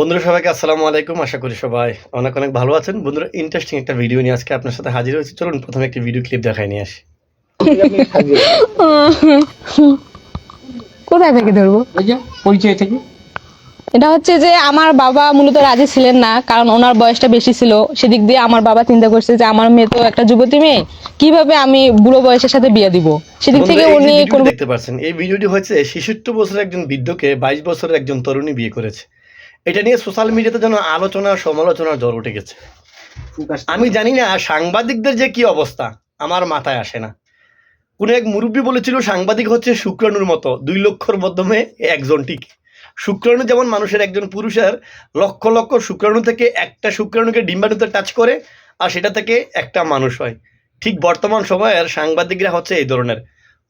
বন্ধুরা সবাইকে আসসালামু আলাইকুম। আশা করি সবাই অনেক অনেক ভালো আছেন। বন্ধুরা ইন্টারেস্টিং একটা ভিডিও নিয়ে আজকে আপনার সাথে হাজির হয়েছি। চলুন প্রথমে একটি ভিডিও ক্লিপ দেখাই নিয়ে আসি। কোথায় থেকে ধরবো? পরিচয় থেকে। এটা হচ্ছে যে আমার বাবা মূলত রাজি ছিলেন না কারণ ওনার বয়সটা বেশি ছিল। সেদিক দিয়ে আমার বাবা চিন্তা করছে যে আমার মেয়ে তো একটা যুবতী মেয়ে কীভাবে আমি বুড়ো বয়সের সাথে বিয়ে দিব? সেদিক থেকে উনি দেখতে পাচ্ছেন এই ভিডিওটি হয়েছে ছেষট্টি বছরের একজন বৃদ্ধকে বাইশ বছরের একজন তরুণী বিয়ে করেছে। এটা নিয়ে সোশ্যাল মিডিয়াতে যেন আলোচনা সমালোচনার জ্বর উঠে গেছে। আমি জানি না সাংবাদিকদের যে কি অবস্থা আমার মাথায় আসে না। কোনো এক মুরব্বী বলেছিল সাংবাদিক হচ্ছে শুক্রাণুর মতো দুই লক্ষর মাধ্যমে একজন ঠিক। শুক্রাণু যেমন মানুষের একজন পুরুষের লক্ষ লক্ষ শুক্রাণু থেকে একটা শুক্রাণুকে ডিম্বাণুতে টাচ করে আর সেটা থেকে একটা মানুষ হয়। ঠিক বর্তমান সময়ের সাংবাদিকরা হচ্ছে এই ধরনের।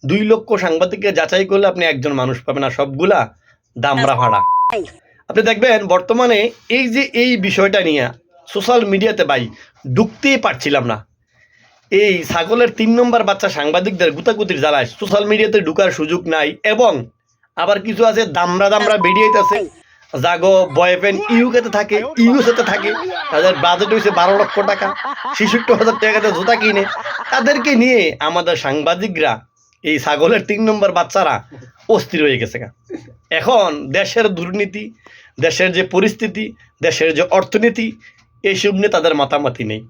দুই লক্ষ সাংবাদিককে যাচাই করলে আপনি একজন মানুষ পাবেন আর সবগুলা দামরা ভাড়া। আপনি দেখবেন বর্তমানে এই যে এই বিষয়টা নিয়ে সোশ্যাল মিডিয়াতে ভাই ঢুকতেই পারছিলাম না। এই ছাগলের তিন নম্বর বাচ্চা সাংবাদিকদের গুতাগুতির জ্বালায় সোশ্যাল মিডিয়াতে ঢুকার সুযোগ নাই এবং আবার কিছু আছে দামরা দামরা বেরিয়েছে জাগো বয়ফ্রেন্ড ইউকেতে থাকে ইউএসএতে থাকে, তাদের বাজেট হয়েছে বারো লক্ষ টাকা, ছেষট্টি হাজার টাকাতে জুতা কিনে। তাদেরকে নিয়ে আমাদের সাংবাদিকরা এই ছাগলের তিন নম্বর বাচ্চারা অস্থির হয়ে গেছে। এখন দেশের দুর্নীতি দেশের যে পরিস্থিতি, দেশের যে অর্থনীতি এইসব নিয়ে তাদের মাতামাতি নেই।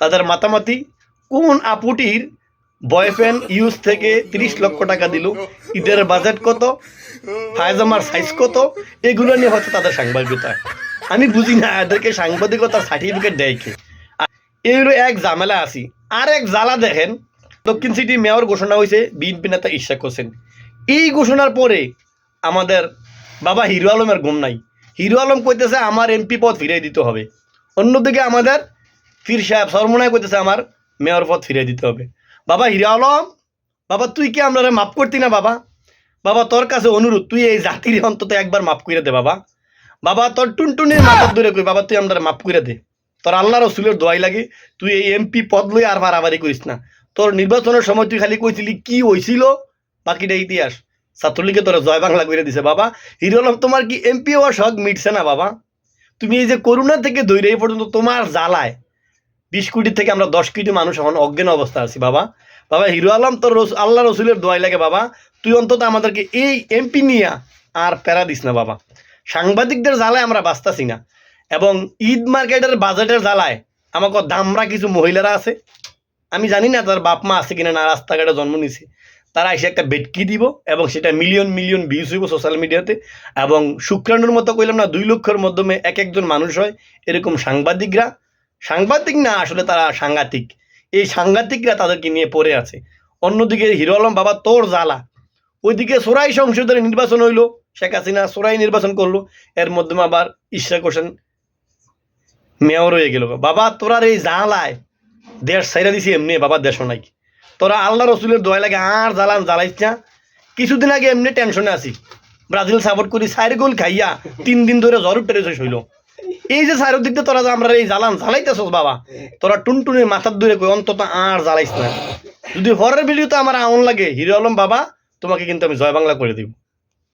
তাদের মাতামাতি কোন আপুটির বয়ফ্রেন্ড ইউজ থেকে তিরিশ লক্ষ টাকা দিল, ঈদের বাজেট কত ফায়জামার সাইজ কত, এগুলো নিয়ে হচ্ছে তাদের সাংবাদিকতা। আমি বুঝি না, এদেরকে সাংবাদিকতার সার্টিফিকেট দেয় কি? হলো এক ঝামেলা আছি। আর এক জ্বালা দেখেন, দক্ষিণ সিটি মেয়র ঘোষণা হয়েছে বিএনপি নেতা ইশাক হোসেন। এই ঘোষণার পরে আমাদের বাবা হিরো আলমের গুম নাই। হিরো আলম কইতেছে আমার এমপি পদ ফিরিয়ে দিতে হবে। অন্যদিকে আমাদের ফির সাহেব সরমনায় কইতেছে আমার মেয়র পদ ফিরিয়ে দিতে হবে। বাবা, হিরো আলম, বাবা, তুই কি আমরা মাফ করতি না বাবা? বাবা, তোর কাছে অনুরোধ, তুই এই জাতির অন্তত একবার মাফ করে দে বাবা। বাবা, তোর টুনটুনির মাথার দূরে কই, বাবা, তুই আমরা মাফ করে দে। তোর আল্লাহ রসুলের দোয়াই লাগে, তুই এই এমপি পদ লই আর বাড়াবাড়ি করিস না। তোর নির্বাচনের সময় তুই খালি কইছিলি কি হয়েছিল বাকিটা ইতিহাস। ছাত্রলীগে তোরা জয় বাংলা করে দিছে, বাবা। হিরো আলম, তোমার কি এমপি হওয়ার শখ? মিটছে না, বাবা। তুমি এই যে করোনা থেকে দৈরে পর্যন্ত তোমার জ্বালায়। বিশ কোটি থেকে আমরা দশ কোটি মানুষ এখন অজ্ঞান অবস্থা আছি, বাবা। বাবা, হিরো আলম তোর আল্লাহ রসুলের দোয়াই লাগে, বাবা। তুই অন্তত আমাদেরকে এই এমপি নিয়ে আর প্যারা দিস না, বাবা। সাংবাদিকদের জ্বালায় আমরা বাঁচতাছি না। এবং ঈদ মার্কেটের বাজেটের জ্বালায় আমাকে দামরা কিছু মহিলারা আছে। আমি জানি না তার বাপ মা আছে কিনা, না রাস্তাঘাটে জন্ম নিছে। তারা এসে একটা বেটকি দিব এবং সেটা মিলিয়ন মিলিয়ন ভিউজ হইব সোশ্যাল মিডিয়াতে এবং শুক্রাণুর মতো কইলাম না, দুই লক্ষের মাধ্যমে এক একজন মানুষ হয়, এরকম সাংবাদিকরা। সাংবাদিক না, আসলে তারা সাংঘাতিক। এই সাংঘাতিকরা তাদেরকে নিয়ে পড়ে আছে। অন্যদিকে হিরো আলম বাবা, তোর জ্বালা। ওইদিকে সোরাই সংসদের নির্বাচন হইল, শেখ হাসিনা সোরাই নির্বাচন করল, এর মাধ্যমে আবার ইশরাক হোসেন মেয়র হয়ে গেল। বাবা, তোরার এই জ্বালায় দেশ সাইরা দিছি, এমনি বাবা দেশও নাই। তোরা আল্লাহ রসুলের দোয়া লাগে আর জ্বালান, জ্বালাইস না। কিছুদিন আগে এমনি টেনশনে আছি। ব্রাজিল সাপোর্ট করি, চার গোল খাইয়া তিন দিন ধরে জ্বর উঠে শেষ হইল এই যে চারোর দিক দিয়ে তোরা যে আমরা এই জ্বালান জ্বালাইতেছস বাবা, তোরা টুনটুনির মাথার দূরে কই, অন্তত আর জ্বালাইস না। যদি হরের ভিডিওতে আমার আউন লাগে, হিরো আলম বাবা, তোমাকে কিন্তু আমি জয় বাংলা করে দিব।